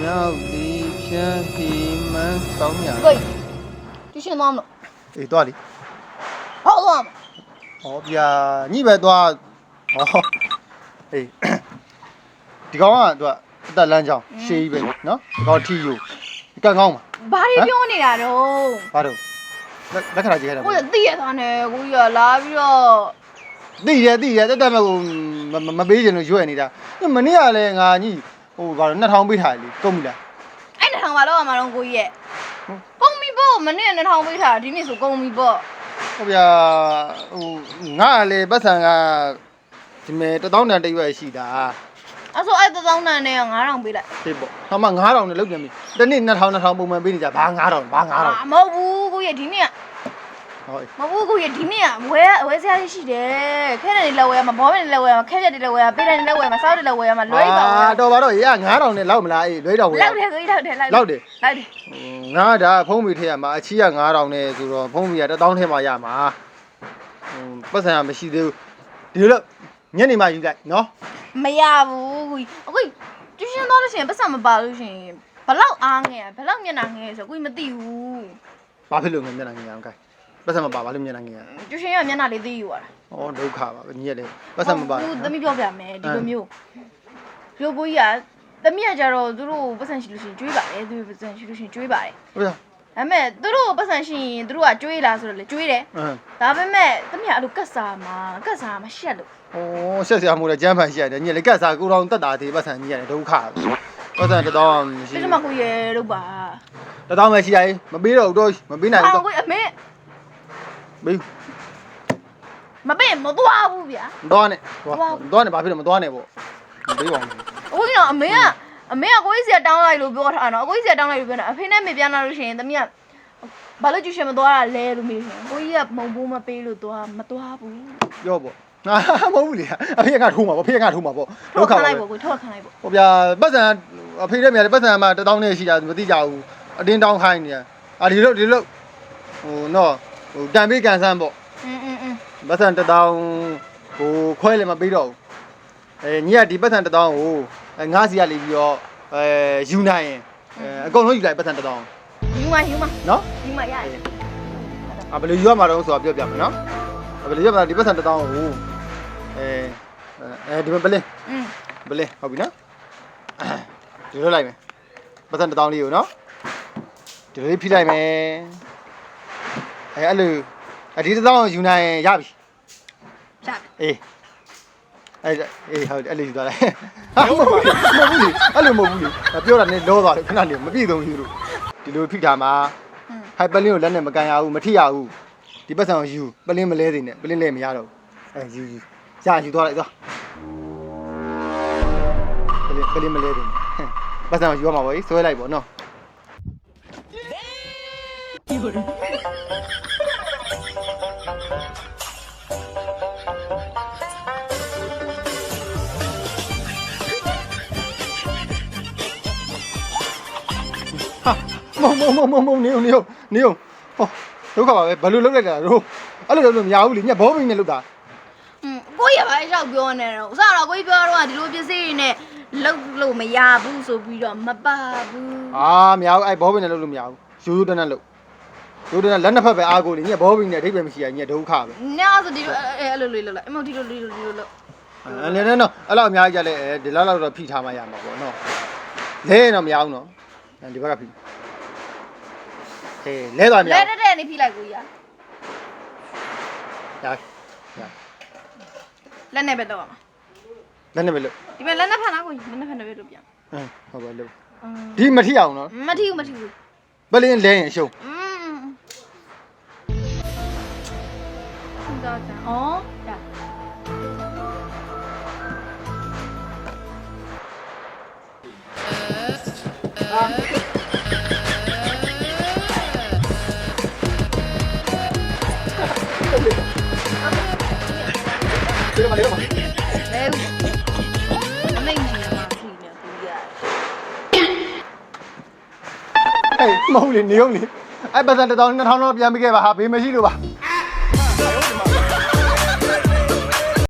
မြောက်ဒီဖြန်းဟီမန်းကောင်းညာကိုကျရှင်သွားမလို့အေးသွားလीဟောသွားမဟောဗျာညိပဲသွားဟောအေးဒီကောင်ကသူကအသက်လမ်းကြောင်းရှေးကြီးပဲနော်ဒီကောင်ထီယူဒီကန်ကောင်းပါဘာတွေပြောနေတာတော့ဘာတော့လက်လက်ခဏကြည့်ရတာကိုသိရသားနဲ့ကိုကြီးကလာပြီးတော့သိတယ်သိတယ်တက်တက်မဲ့ကိုမမမပေးချင်လို့ရွက်နေတာမနေ့ကလည်းငါညိ ဟိုဘာလို့2000ပေးထားတယ်လေကုန်ပြီလားအဲ့နှစ်ထောင်ပါတော့မှာတော့ကိုကြီးရဲ့ကုံမီပေါ့မနေ့ကနှစ်ထောင်ပေးထားဒီနေ့ဆိုကုံမီပေါ့ဟုတ်ဗျာဟိုငါကလည်းပတ်စံကဒီမဲ့1000တန်တရွက်ရှိတာအဲ့ဆိုအဲ့သသောင်းတန်နဲ့9000ပေးလိုက်ဟေးပေါ့။ဟာမ9000နဲ့လောက်ပြန်ပြီ။တနေ့2000 2000ပုံမှန်ပေးနေကြဘာ9000ဘာ9000မဟုတ်ဘူးကိုကြီးဒီနေ့က ဟုတ်မဟုတ်ဘူးကိုကြီးဒီနေ့ကဝဲဝဲစရာရှိတယ်ခဲတယ်လည်းဝဲရမှာဘောမင်းလည်းဝဲရမှာခဲပြက်တယ်လည်းဝဲရမှာပေးတယ်လည်းဝဲရမှာစားတယ်လည်းဝဲရမှာလွဲပါအာတော်ပါတော့ရေ9000နဲ့လောက်မလားအေးလွဲတော်ဝယ်လောက်တယ်ကိုကြီးလောက်တယ်လောက်လောက်တယ်လောက်တယ်ငါဒါဖုံးမီထဲရမှာအချီက9000နဲ့ဆိုတော့ဖုံးမီက1000ထဲမှာရမှာဟိုပတ်စံကမရှိသေးဘူးဒီလိုညနေမှယူလိုက်နော်မရဘူးကိုကြီးအခုကျရှင်သွားလို့ရှိရင်ပတ်စံမပါလို့ရှိရင်ဘလောက်အားငယ်ဘလောက်မျက်နှာငယ်ဆိုကိုကြီးမသိဘူးဘာဖြစ်လို့ငမျက်နှာငယ်အောင်ခိုင်း ပတ်စံမပါဘာလို့မျက်နှာငယ်ရကျရှင်ကမျက်နှာလေးသိယူရတာဩဒုက္ခပါပဲညက်လေပတ်စံမပါဘူးသမီးပြောပြမယ်ဒီလိုမျိုးရိုးကိုကြီးကသမီးကကြတော့သူတို့ပတ်စံရှိလို့ရှိရင်ကျွေးပါတယ်သူတို့ပတ်စံရှိလို့ရှိရင်ကျွေးပါတယ်ဟုတ်လားဒါပေမဲ့သူတို့ပတ်စံရှိရင်သူတို့ကကျွေးလားဆိုတော့လေကျွေးတယ်အင်းဒါပေမဲ့သမီးကအဲ့လိုကတ်စားမှာကတ်စားမှာရှက်လို့ဩဆက်စရာမို့လဲကျန်းဖန်ရှိရတယ်ညက်လေကတ်စားကိုတော်တက်တာသေးပတ်စံညက်လေဒုက္ခပတ်စံ1000မရှိဒီဘူးမှာကိုရဲလို့ပါတသောင်းပဲရှိရည်မပေးတော့ဘူးတော့မပေးနိုင်ဘူးဟာတော့ကိုအမေ မေးမပေးမသွားဘူးဗျာမသွားနဲ့သွား သွားနဲ့ဘာဖြစ်လို့မသွားနဲ့ပေါ့မပေးပါဘူးအခုကြီးတော့အမေကအမေကကိုကြီးစီတောင်းလိုက်လို့ပြောထားတာနော်အကိုကြီးစီတောင်းလိုက်လို့ပြောတာအဖေနဲ့မေပြန်လာလို့ရှိရင်သမီးကဘာလို့ကျူရှင်မသွားတာလဲလို့မေးရှင်ကိုကြီးကမုံဘိုးမပေးလို့သွားမသွားဘူးပြောပေါ့ငါမဟုတ်ဘူးလေအဖေကထိုးမှာပေါ့ဖေကထိုးမှာပေါ့ဒုထောက္ခက်ခံပါလိုက်ပဲပေါ့ကိုထောက်ခံလိုက်ပေါ့ဟိုဗျာပတ်စံအဖေတဲ့မြတ်ပတ်စံမှာတသောင်းနဲ့ရှိတာမသိကြဘူးအတင်းတောင်းခိုင်းနေရအာဒီလိုဒီလိုဟိုနော် ဟိုတန်ပေးကန်ဆန်းပေါ့ อืมอืมอืม ပတ်စံတသောင်းဟိုခွဲလည်းမပေးတော့ဘူးအဲညီကဒီပတ်စံတသောင်းကိုအဲငါးစီရလေးပြီးတော့အဲယူနိုင်ရင်အဲအကုန်လုံးယူလိုက်ပတ်စံတသောင်း ယူမယူမ နော် ယူမရတယ် အဘယ်လိုယူရမှာတော့ဆိုတာပြောပြမယ်နော်အဘယ်လိုယူရမှာဒီပတ်စံတစ်တောင်းကိုအဲအဲဒီမှာပလင်း อืม ပလင်းဟုတ်ပြီနော်ဒီလိုလိုက်မယ်ပတ်စံတစ်တောင်းလေးကိုနော်ဒီလိုလေးဖိလိုက်မယ် အဲအဲ့လိုအဒီတစ်တောင်းကိုယူနိုင်ရင်ရပြီရှာအေးအဲ့အေးဟုတ်တယ်အဲ့လိုယူသွားလိုက်ဟာမဟုတ်ဘူးမဟုတ်ဘူးလေအဲ့လိုမဟုတ်ဘူးလေပြောတာနဲ့လောသွားတယ်ခဏလေးမပြည့်စုံဘူးလို့ဒီလိုဖိထားမှာอืมဟိုက်ပလင်းကိုလက်နဲ့မကန်ရဘူးမထိရဘူးဒီပတ်စံကိုယူပလင်းမလဲသေးနဲ့ပလင်းလဲမရတော့ဘူးအဲယူယူရယူသွားလိုက်သွားပလင်းပလင်းမလဲသေးနဲ့ဟမ်ပတ်စံကိုယူရမှာပေါ့ဆွဲလိုက်ပေါ့နော် ဟာမုံမုံမုံမုံမုံနေုံနေုံနေုံဟောဒုက္ခပါပဲဘယ်လိုလုပ်လိုက်တာတို့အဲ့လိုလုပ်လို့မရဘူးလေညဘောဘင်းနဲ့လုပ်တာอืมကိုကြီးကဘာလျှောက်ပြောနေတော့ဥစားတော့ကိုကြီးပြောတော့ဒီလိုပစ္စည်းတွေနဲ့လုံလို့မရဘူးဆိုပြီးတော့မပါဘူးအာမရဘူးအဲ့ဘောဘင်းနဲ့လုပ်လို့မရဘူးရိုးရိုးတန်းတန်းလုပ် ရိုးတန်းတန်းလက်နှစ်ဖက်ပဲအားကိုလေညဘောဘင်းနဲ့အထိပ္ပယ်မရှိရညဒုက္ခပဲနာဆိုဒီလိုအဲအဲ့လိုလေးလောက်လိုက်အမဒီလိုဒီလိုဒီလိုလောက်အဲ့လည်းတော့အဲ့လောက်အများကြီးကြလဲအဲဒီလောက်လောက်တော့ဖိထားမှရမှာပေါ့နော်လဲရင်တော့မရဘူးနော်ဒီဘက်ကဖိအေးလဲသွားမရလဲဘူးတဲ့တဲ့နေဖိလိုက်ကိုကြီးရရလက်နဲ့ပဲတော့မှာလက်နဲ့ပဲလုပ်ဒီမဲ့လက်နဲ့ဖန်လားကိုကြီးလက်နဲ့ဖန်တယ်ပဲလို့ပြန်အင်းဟုတ်ပါလို့อืมဒီမထိအောင်နော်မထီဘူးမထီဘူးပလင်းလဲရင်အရှုံး อืมစဉ်းစားကြအောင်ရလဲအမိတ်ကြီးမှာဖိနေကိုကြီးရဟေးမဟုတ်လေနေုံလေအဲ့ပတ်စံတစ်တောင်း2000တော့ပြန်ပေးခဲ့ပါဟာဘေးမရှိလို့ပါ